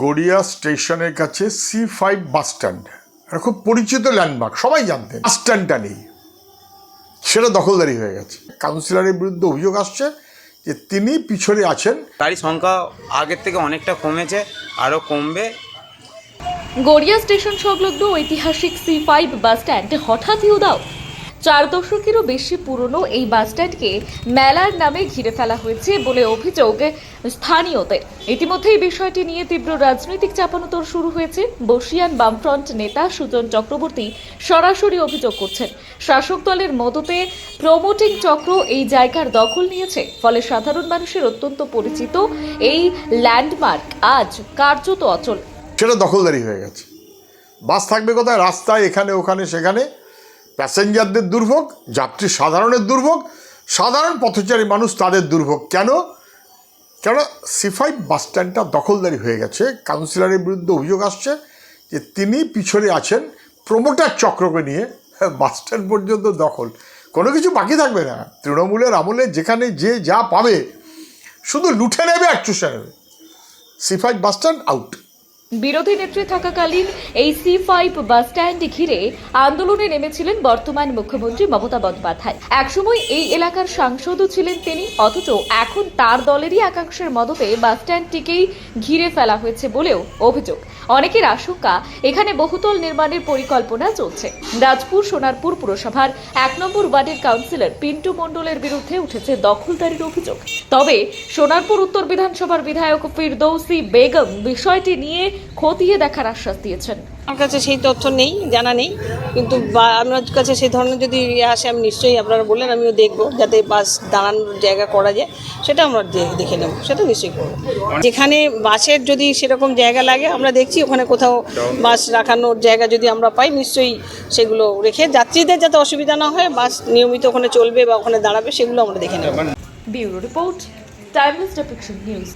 গড়িয়া স্টেশনের কাছে C five bus stand এটা খুব পরিচিত ল্যান্ডমার্ক সবাই জানতেন। বাস স্ট্যান্ডটা নেই। সেটা দখলদারি হয়ে গেছে। কাউন্সিলরের বিরুদ্ধে অভিযোগ আসছে যে তিনি পিছনে আছেন। গাড়ির সংখ্যা আগের থেকে অনেকটা কমেছে আরও কমবে। গড়িয়া স্টেশন সংলগ্ন ঐতিহাসিক সি ফাইভ বাস স্ট্যান্ড হঠাৎই উদাও চার দশকেরও বেশি পুরনো এই বাস স্ট্যান্ডকে মেলার নামে ঘিরে ফেলা হয়েছে বলে অভিযোগ স্থানীয়দের। ইতিমধ্যেই বিষয়টি নিয়ে তীব্র রাজনৈতিক চাপানোতর শুরু হয়েছে। বর্ষিয়ান বামফ্রন্ট নেতা সুজন চক্রবর্তী সরাসরি অভিযোগ করছেন, শাসক দলের মদতে প্রমোটিং চক্র এই জায়গার দখল নিয়েছে, ফলে সাধারণ মানুষের অত্যন্ত পরিচিত এই ল্যান্ডমার্ক আজ কার্যত অচল। সেটা দখলদারি হয়ে গেছে। বাস থাকবে কোথায়? রাস্তায় এখানে, ওখানে, সেখানে। প্যাসেঞ্জারদের দুর্ভোগ, যাত্রী সাধারণের দুর্ভোগ, সাধারণ পথচারী মানুষ তাদের দুর্ভোগ। কেন? কেন সি ফাইভ বাস স্ট্যান্ডটা দখলদারি হয়ে গেছে, কাউন্সিলরের বিরুদ্ধে অভিযোগ আসছে যে তিনি পিছনে আছেন প্রমোটার চক্রকে নিয়ে, বাস স্ট্যান্ড পর্যন্ত দখল। কোনো কিছু বাকি থাকবে না। তৃণমূলের আমলে যেখানে যে যা পাবে, শুধু লুঠে নেবে আর নেবে। C five bus stand out বিরোধী নেত্রী থাকাকালীন এই সি ফাইভ বাস স্ট্যান্ড ঘিরে আন্দোলনে নেমেছিলেন বর্তমান মুখ্যমন্ত্রী মমতা বন্দ্যোপাধ্যায়। একসময় এই এলাকার সাংসদও ছিলেন তিনি, অথচ এখন তার দলেরই একাংশের মদতে বাস স্ট্যান্ডটিকেই ঘিরে ফেলা হয়েছে বলেও অভিযোগ। অনেকের আশঙ্কা, এখানে বহুতল নির্মাণের পরিকল্পনা চলছে। রাজপুর সোনারপুর পুরসভার এক নম্বর ওয়ার্ডের কাউন্সিলর পিন্টু মণ্ডলের বিরুদ্ধে উঠেছে দখলদারির অভিযোগ। তবে সোনারপুর উত্তর বিধানসভার বিধায়ক ফিরদৌসি বেগম বিষয়টি নিয়ে খতিয়ে দেখার আশ্বাস দিয়েছেন। আমার কাছে সেই তথ্য নেই জানা নেই। কিন্তু আমার কাছে সেই ধরনের যদি ইয়ে আসে আমি নিশ্চয়ই আপনারা বললেন আমিও দেখব যাতে বাস দাঁড়ানোর জায়গা করা যায়। সেটা আমরা দেখে নেব সেটা নিশ্চয়ই করব। যেখানে বাসের যদি সেরকম জায়গা লাগে আমরা দেখছি ওখানে কোথাও বাস রাখানোর জায়গা যদি আমরা পাই নিশ্চয়ই সেগুলো রেখে যাত্রীদের যাতে অসুবিধা না হয় বাস নিয়মিত ওখানে চলবে বা ওখানে দাঁড়াবে সেগুলো আমরা দেখে নেব। Bureau report timeless depiction news.